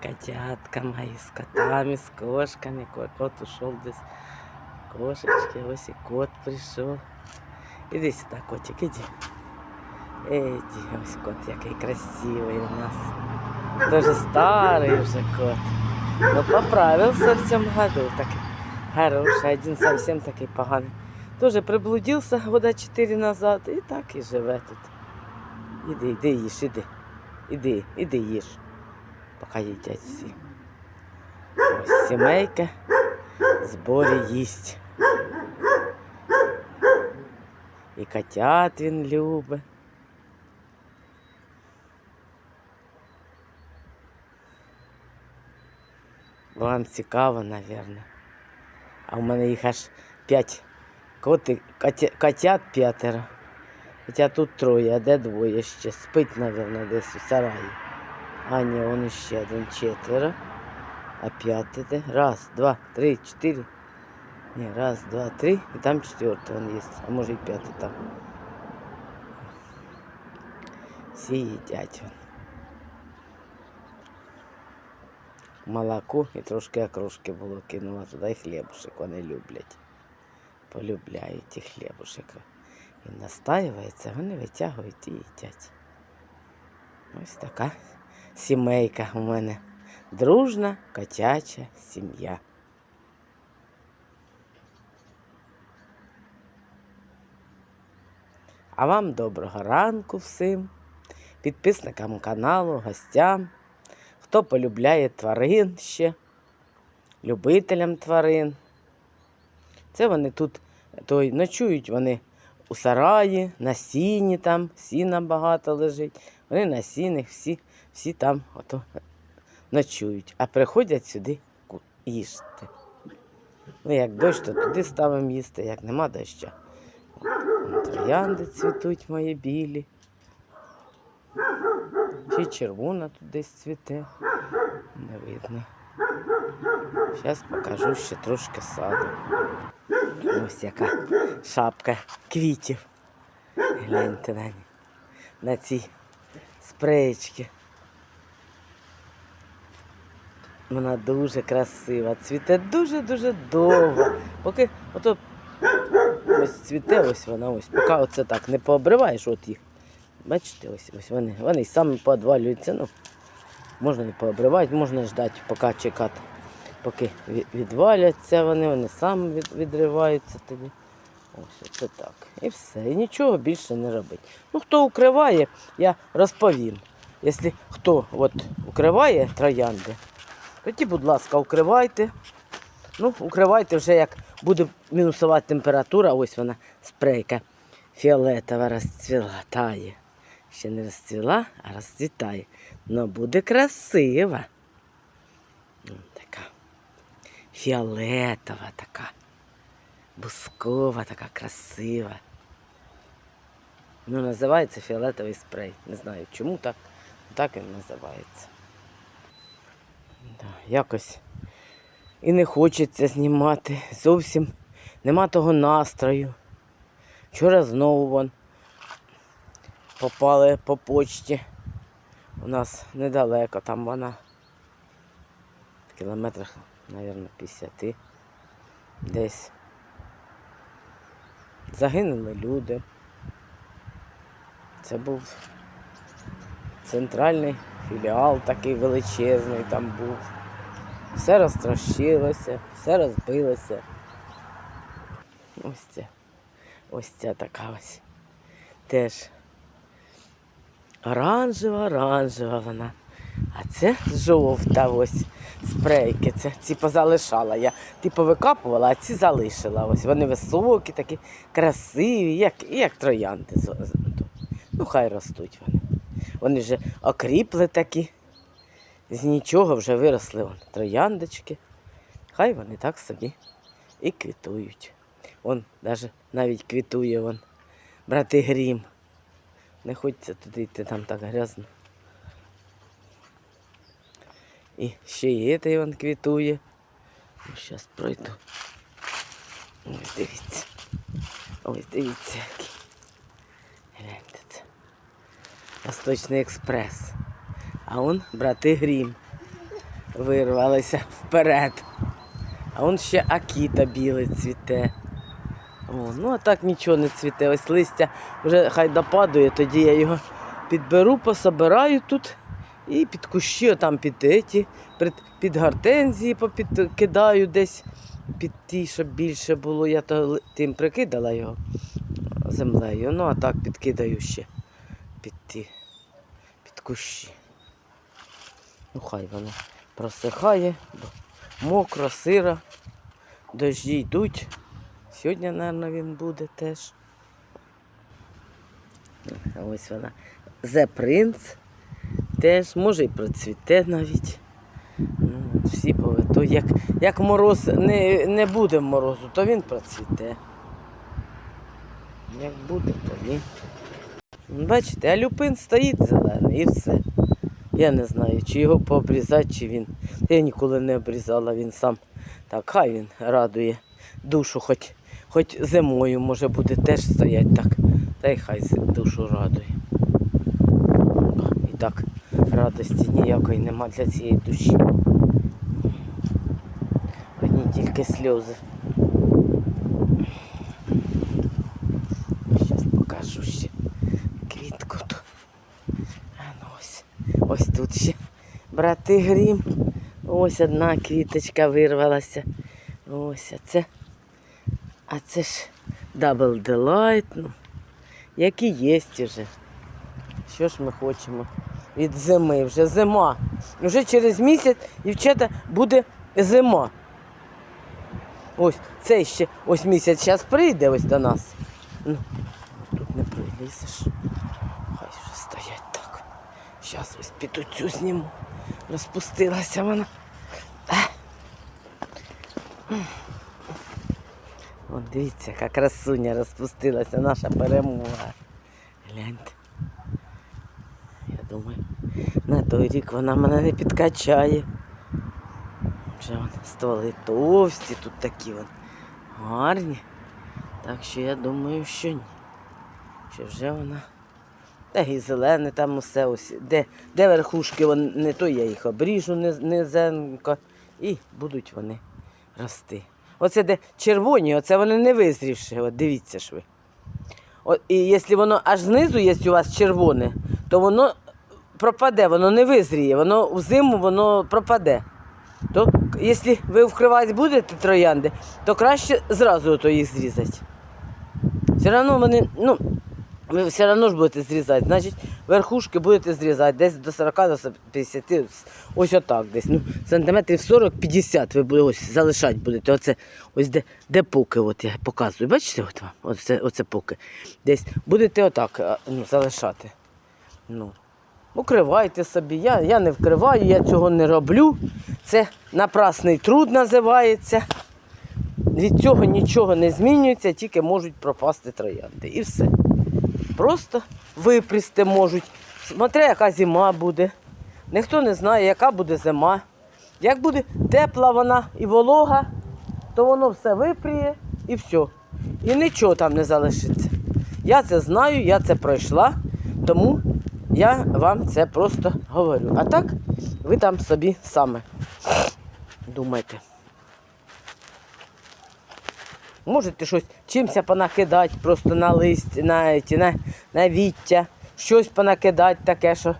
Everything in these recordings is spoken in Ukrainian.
Котятка мои с котами, с кошками. Ко- Кот ушел десь. Кошечки, ось и кот пришел. Іди сюди, котик, іди. Іди, ось кот, який красивий у нас. Тоже старий вже кот. Но поправился в цьому году. Так хороший, один совсем такий поганий. Тоже приблудился года 4 назад і так і живе тут. Іди, іди їж, іди. Іди, іди їж. Поки їдять всі. Ось сімейка зборі їсть. І котят він любить. Вам цікаво, напевно. А в мене їх аж п'ять коти, котя, котят п'ятеро. Хоча тут троє, а де двоє ще? Спить, напевно, десь у сараї. А ні, он ще один четверо. А п'ятий де? Раз, два, три, чотири. Ні, раз, два, три. І там четвертий он є. А може і п'ятий там. Всі їдять. Вон. Молоко і трошки окрошки було кинула туди і хлібушек вони люблять. Полюбляють і хлібушек. І настаюється, вони витягують і їдять. Ось така сімейка у мене. Дружна котяча сім'я. А вам доброго ранку всім, підписникам каналу, гостям, хто полюбляє тварин ще, любителям тварин. Це вони тут той, ночують вони у сараї, на сіні там, сіна багато лежить. Вони на сінах всі, всі там ото ночують, а приходять сюди їсти. Ну, як дощ, то туди ставимо їсти, як нема дощу. Троянди цвітуть мої білі. Ще червона тут десь цвіте. Не видно. Зараз покажу ще трошки саду. Ось яка шапка квітів. Гляньте на, на ці спреєчки. Вона дуже красива, цвіте дуже-дуже довго. Поки ото ось цвіте, ось вона ось. Поки оце так не пообриваєш, от їх. Бачите, ось ось вони. Вони самі подвалюються. Ну, можна не пообривати, можна ждати, поки чекати. Поки відваляться вони, вони самі від, відриваються тоді. Ось це так. І все. І нічого більше не робить. Ну, хто укриває, я розповім. Якщо хто от, укриває троянди, тоді, будь ласка, укривайте. Ну, укривайте вже як буде мінусова температура, ось вона спрейка фіолетова розцвіла, тає. Ще не розцвіла, а розцвітає. Ну буде красива. Фіолетова така, бускова, така красива. Ну, називається фіолетовий спрей. Не знаю чому так. Так він називається. Да, якось і не хочеться знімати. Зовсім нема того настрою. Вчора знову вон попали по почті. У нас недалеко, там вона в кілометрах, мабуть, 50 десь. Загинули люди. Це був центральний філіал такий величезний там був. Все розтрощилося, все розбилося. Ось це. Ось ця така ось. Теж оранжева, оранжева вона. А це жовта ось спрейки. Це ці позалишала. Я типу викапувала, а ці залишила. Ось вони високі, такі красиві, як, як троянди. Ну, хай ростуть вони. Вони вже окріпли такі. З нічого вже виросли вон, трояндочки. Хай вони так собі і квітують. Вон навіть, навіть квітує вон, брати грім. Не хочеться туди йти, там так грязно. І ще і цей вон квітує. Ну, зараз пройду. Ось дивіться. Ось дивіться. Гляньте це. Восточний експрес. А он брати Грім. Вирвалися вперед. А он ще Акіта білий цвіте. О, ну а так нічого не цвіте. Ось листя вже хай допадує, тоді я його підберу, пособираю тут і під кущі, там під еті, під, під гортензії попідкидаю десь під ті, щоб більше було. Я то тим прикидала його землею. Ну а так підкидаю ще під ті, під кущі. Ну хай воно просихає, бо мокро, сиро, дощі йдуть. Сьогодні, мабуть, він буде теж. Ось вона. The Prince теж, може і процвіте навіть. Ну, всі повито. Як, як мороз не, не буде морозу, то він процвіте. Як буде, то ні. Бачите, а люпин стоїть зелений і все. Я не знаю, чи його пообрізати, чи він. Я ніколи не обрізала, він сам так, хай він радує душу, хоч, хоч зимою може буде теж стоять так. Та й хай душу радує. І так радості ніякої нема для цієї душі. Одні тільки сльози. Зараз покажу ще квітку ну ось. Ось тут ще брати грім. Ось одна квіточка вирвалася. Ось а це. А це ж Double Delight. Ну, які є вже. Що ж ми хочемо від зими? Вже зима. Вже через місяць, дівчата, буде зима. Ось цей ще ось місяць зараз прийде ось до нас. Ну, тут не прилізеш. Хай вже стоять так. Зараз ось піду цю зніму. Розпустилася вона. От дивіться, яка красуня розпустилася, наша перемога. Гляньте. Думаю, на той рік вона мене не підкачає. Вже вон стволи товсті, тут такі вон гарні. Так що я думаю, що ні. Що вже вона. Та і зелене там усе ось. Де, де верхушки, вон, не то я їх обріжу низенько. І будуть вони рости. Оце де червоні, оце вони не визрівши. От дивіться ж ви. От, і якщо воно аж знизу є у вас червоне, то воно пропаде, воно не визріє, воно взиму воно пропаде. То, якщо ви вкривати будете троянди, то краще зразу то їх зрізати. Все одно вони, ну, ви все одно ж будете зрізати. Значить, верхушки будете зрізати десь до 40 до 50, ось- отак десь. Ну, сантиметрів 40-50 ви ось залишати будете. Оце ось де, де поки, от я показую. Бачите, от вам? Оце, оце поки. Десь будете отак ну, залишати. Ну. Укривайте собі. Я, я не вкриваю, я цього не роблю. Це напрасний труд називається. Від цього нічого не змінюється, тільки можуть пропасти троянди. І все. Просто випрісти можуть. Смотря, яка зима буде. Ніхто не знає, яка буде зима. Як буде тепла вона і волога, то воно все випріє і все. І нічого там не залишиться. Я це знаю, я це пройшла, тому я вам це просто говорю. А так, ви там собі саме думайте. Можете щось чимся понакидати просто на лист, на, на, на віття, щось понакидати таке, що.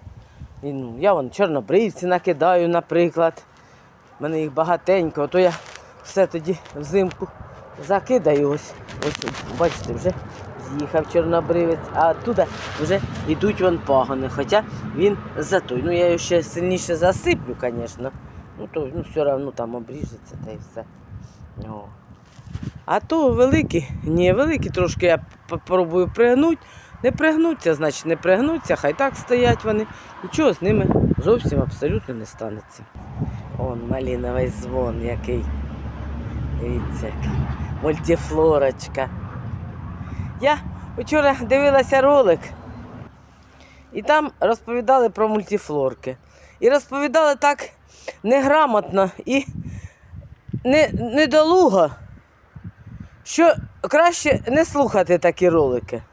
І, ну, я вон чорнобривці накидаю, наприклад. У мене їх багатенько, то я все тоді взимку закидаю. Ось, ось бачите, вже з'їхав чорнобривець, а туди вже йдуть вон пагони. Хоча він за той. Ну я його ще сильніше засиплю, звісно. Ну то ну, все одно там обріжеться та й все. О. А то великі, ні, великі трошки я попробую пригнути. Не пригнуться, значить не пригнуться, хай так стоять вони. Нічого з ними зовсім абсолютно не станеться. Он маліновий дзвон який. Дивіться, який. Мультифлорочка. Я вчора дивилася ролик, і там розповідали про мультифлорки. І розповідали так неграмотно і не, недолуго. що краще не слухати такі ролики.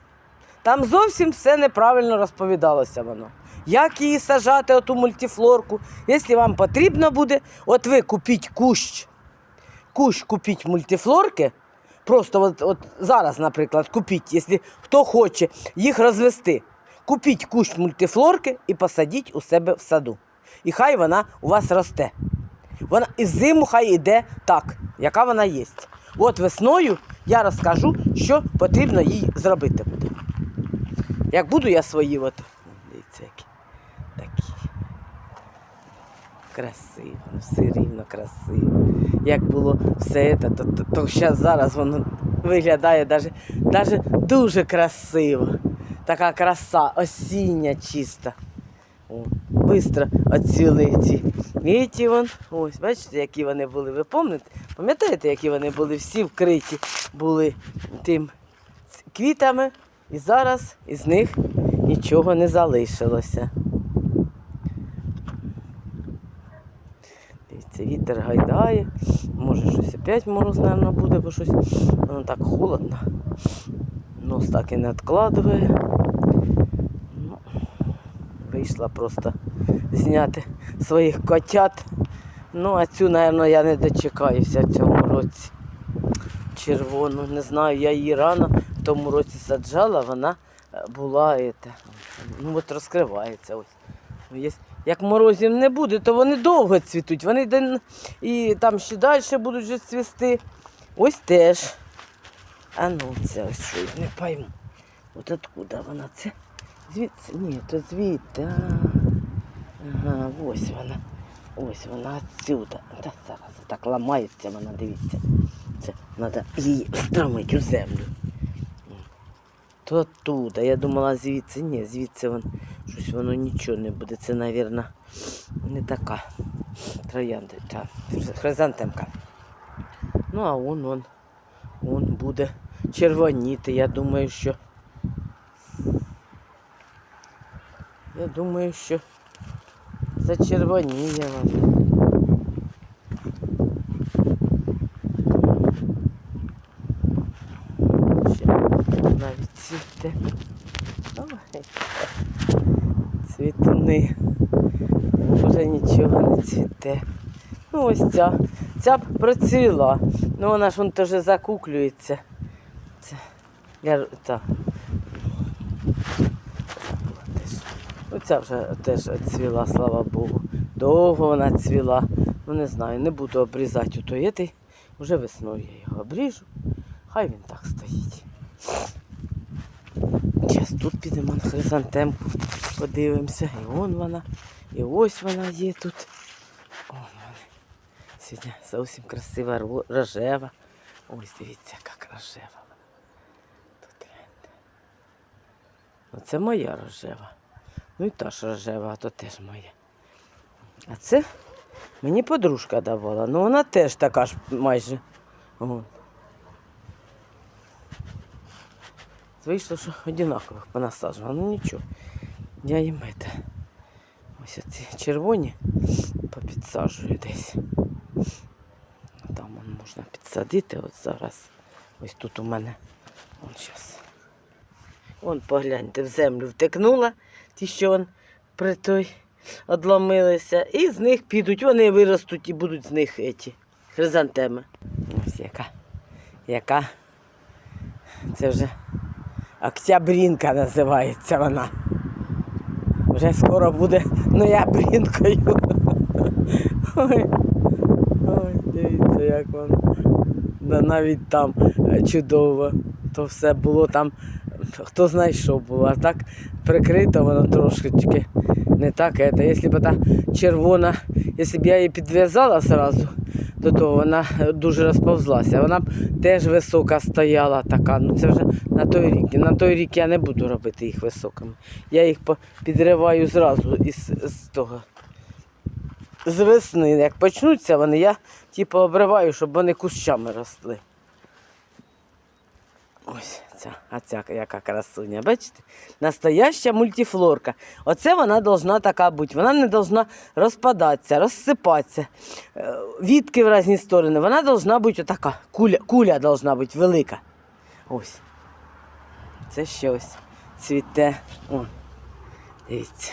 Там зовсім все неправильно розповідалося воно. Як її сажати, оту мультифлорку. Якщо вам потрібно буде, от ви купіть кущ, кущ купіть мультифлорки. Просто от, от зараз, наприклад, купіть, якщо хто хоче їх розвести. Купіть кущ мультифлорки і посадіть у себе в саду. І хай вона у вас росте. Вона і зиму хай іде так, яка вона є. От весною я розкажу, що потрібно їй зробити буде. Як буду я свої, от, дивіться, які такі. Красиво, ну, все рівно красиво. Як було все це, то, то, то щас зараз воно виглядає даже, даже дуже красиво. Така краса осіння чиста. О, бистро оцвіли ці. І ті вон, ось, бачите, які вони були. Ви пам'ятаєте? Пам'ятаєте, які вони були? Всі вкриті були тим квітами, і зараз із них нічого не залишилося. Дивіться, вітер гайдає. Може щось опять мороз, мабуть, буде, бо щось воно так холодно. Нос так і не відкладує. Ну, вийшла просто зняти своїх котят. Ну, а цю, мабуть, я не дочекаюся в цьому році. Червону, не знаю, я її рано в тому році саджала, вона е, була ета, ну от розкривається ось. Ну, є- Як морозів не буде, то вони довго цвітуть. Вони і там ще далі будуть вже цвісти. Ось теж. А ну це ось що я не пойму. От откуда вона це? Звідси? Ні, то звідти. Ага, ось вона. Ось вона отсюда. Та зараз так ламається вона, дивіться. Це треба її встромити у землю. То оттуда. Я думала звідси. Ні, звідси вон, щось воно нічого не буде. Це, мабуть, не така троянда. Та, хризантемка. Ну, а он, он, он буде червоніти. Я думаю, що. Я думаю, що зачервоніє вона. Навіть цвіте. Ой, Цвітуни. Вже нічого не цвіте. Ну ось ця. Ця б процвіла. Ну вона ж вон теж закуклюється. Це, я, та. Ну, ця вже теж цвіла, слава Богу. Довго вона цвіла. Ну не знаю, не буду обрізати у. Вже весною я його обріжу. Хай він так стоїть. Зараз тут підемо на хризантемку, подивимося. І вон вона, і ось вона є тут. Вон вона. Сьогодні зовсім красива рожева. Ось дивіться, яка рожева. Тут гляньте. Ну, це моя рожева. Ну і та ж рожева, а то теж моя. А це мені подружка давала. Ну вона теж така ж майже. О. Вийшло, що одинакових понасаджувала. Ну нічого. Я їм это. Ось оці червоні попідсаджую десь. Там вон можна підсадити от зараз. Ось тут у мене. Вон зараз. Вон погляньте, в землю втекнула, ті, що вон при той одломилися. І з них підуть, вони виростуть і будуть з них еті, хризантеми. Ось яка. Яка. Це вже Октябрінка називається вона. Вже скоро буде ноябрінкою. Ой, ой, дивіться, як воно. Навіть там е, чудово. То все було там, хто знає, що було. А так прикрито воно трошечки не так. Это. Якщо б та червона, якщо б я її підв'язала зразу, до того вона е, дуже розповзлася. Вона б теж висока стояла така. Ну це вже на той рік. На той рік я не буду робити їх високими. Я їх підриваю зразу із, з того. З весни. Як почнуться вони, я типу обриваю, щоб вони кущами росли. Ось ця, а ця яка красуня. Бачите? Настояща мультифлорка. Оце вона должна така бути. Вона не должна розпадатися, розсипатися. Е, Вітки в різні сторони. Вона должна бути отака. Куля, куля должна бути велика. Ось. Це ще ось цвіте. О, дивіться.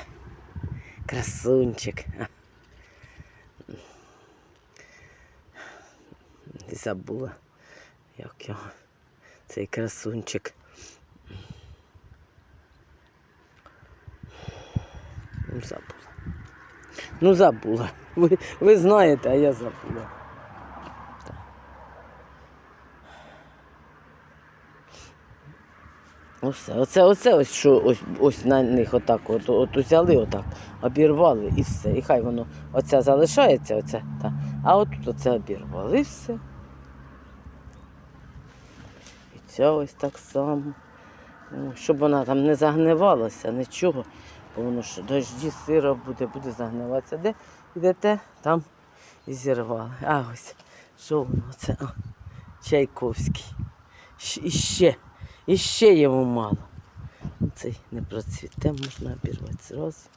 Красунчик. Забула, як його цей красунчик. Ну, забула. Ну, забула. Ви, ви знаєте, а я забула. Оце, оце, оце ось що ось, ось на них отак, от, от взяли отак, обірвали і все. І хай воно оце залишається, оце, та. а отут оце обірвали і все. І ця ось так само. Ну, Щоб вона там не загнивалася, нічого. Бо воно що дожді сиро буде, буде загниватися. Де йдете, там і зірвали. А ось, що воно це? О, Чайковський. І ще, і ще йому мало. Цей не процвіте, можна обірвати зразу.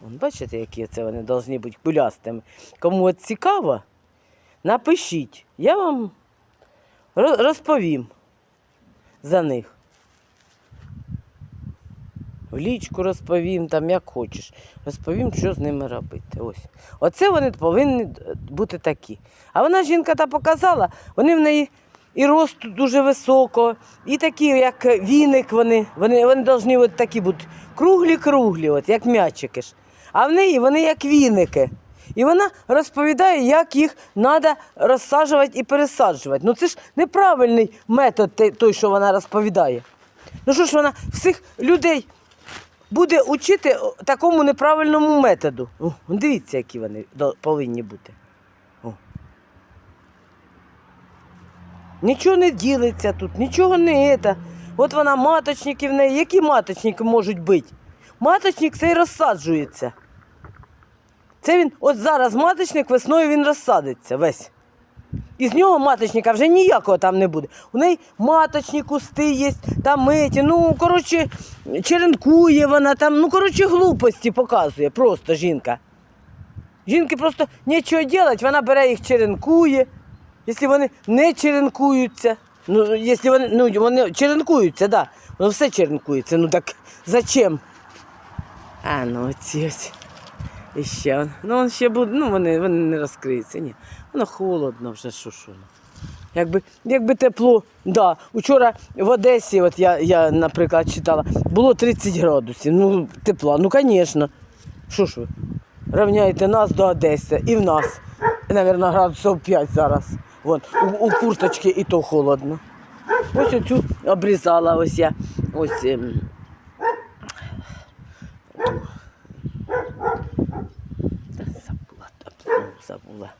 Вон, бачите, які це вони повинні бути кулястими. Кому от цікаво, напишіть. Я вам розповім за них. В лічку розповім, там як хочеш. Розповім, що з ними робити. Ось. Оце вони повинні бути такі. А вона жінка та показала, вони в неї і рост дуже високо, і такі, як віник, вони, вони, вони повинні такі бути круглі-круглі, от, як м'ячики ж. А в неї вони як віники. І вона розповідає, як їх треба розсаджувати і пересаджувати. Ну це ж неправильний метод той, що вона розповідає. Ну що ж вона всіх людей буде учити такому неправильному методу. О, дивіться, які вони повинні бути. О. Нічого не ділиться тут, нічого не це. От вона маточники в неї. Які маточники можуть бути? Маточник цей розсаджується. Це він, от зараз маточник весною він розсадиться весь. І з нього маточника вже ніякого там не буде. У неї маточні кусти є, там миті. Ну, коротше, черенкує вона там, ну, коротше, глупості показує просто жінка. Жінки просто нічого робити, вона бере їх черенкує. Якщо вони не черенкуються, ну, якщо вони, ну, вони черенкуються. Да. Воно все черенкується. Ну так зачем? А, ну оці ось. І ще. Ну, он ще буде, ну вони, вони не розкриються. Ні. Воно холодно вже, що що. Якби, якби тепло, да. Учора в Одесі, от я, я, наприклад, читала, було 30 градусів. Ну, тепла, ну, звісно. Що ж ви? Рівняєте нас до Одеси і в нас, мабуть, градусів 5 зараз. Вон, у, у курточки і то холодно. Ось оцю обрізала ось я. Ось. ем, Та забула, та знову забула.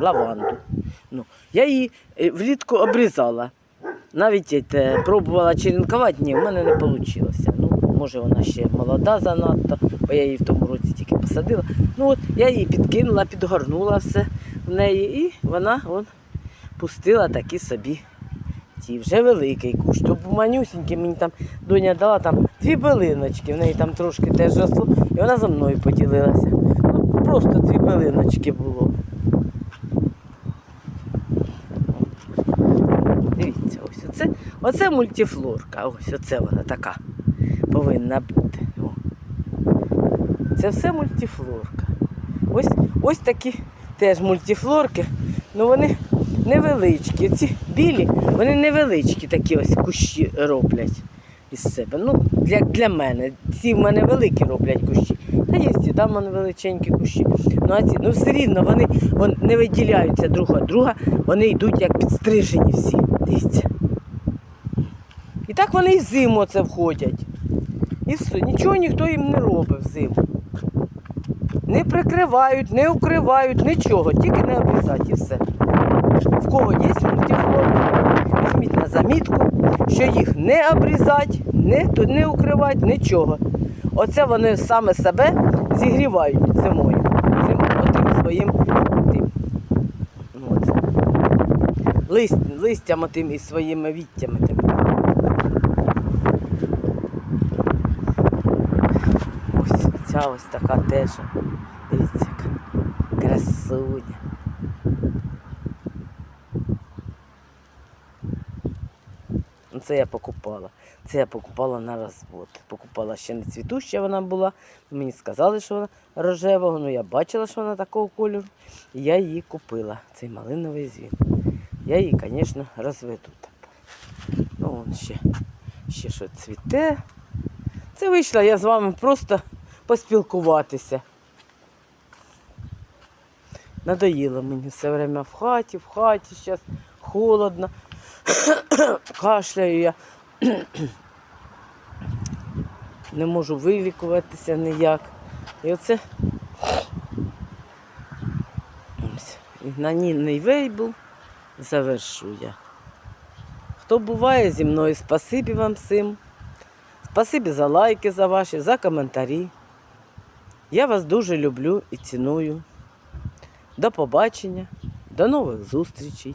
Лаванду. Ну, я її е, влітку обрізала. Навіть е, пробувала черенкувати, ні, в мене не вийшло. Ну, може вона ще молода занадто, бо я її в тому році тільки посадила. Ну от я її підкинула, підгорнула все в неї, і вона он, пустила такі собі ті вже великий кущ. То був манюсінький, мені там доня дала там дві билиночки, в неї там трошки теж росло, і вона за мною поділилася. Ну, просто дві билиночки було. Дивіться, ось оце, оце мультифлорка, ось оце вона така повинна бути. О. Це все мультифлорка. Ось, ось такі теж мультифлорки, ну вони невеличкі. Ці білі, вони невеличкі такі ось кущі роблять із себе. Ну, для, для мене. Ці в мене великі роблять кущі. Та є і там вони величенькі кущі. Ну, а ці, ну все рівно вони, вон, не виділяються друг від друга, вони йдуть як підстрижені всі. Дивіться. І так вони і зиму це входять. І все, нічого ніхто їм не робить взиму. Не прикривають, не укривають, нічого, тільки не обрізати і все. В кого є мультифлорки, візьміть на замітку, що їх не обрізати, не, не укривати, нічого. Оце вони саме себе зігрівають зимою. Цим отим своїм тим. Ну, лист, листям тим і своїми віттями тим. Ось ця ось така теж. Дивіться, красуня. Це я покупала. Це я покупала на розвод. Покупала ще не цвітуща вона була. Мені сказали, що вона рожевого. Ну я бачила, що вона такого кольору. І я її купила. Цей малиновий звін. Я її, звісно, розведу. Ну, вон ще, ще що цвіте. Це вийшла я з вами просто поспілкуватися. Надоїло мені все время в хаті, в хаті зараз холодно. Кашляю я. Не можу вилікуватися ніяк. І оце ось, і на нінний вейбл завершу я. Хто буває зі мною, спасибі вам всім. Спасибі за лайки за ваші, за коментарі. Я вас дуже люблю і ціную. До побачення, до нових зустрічей.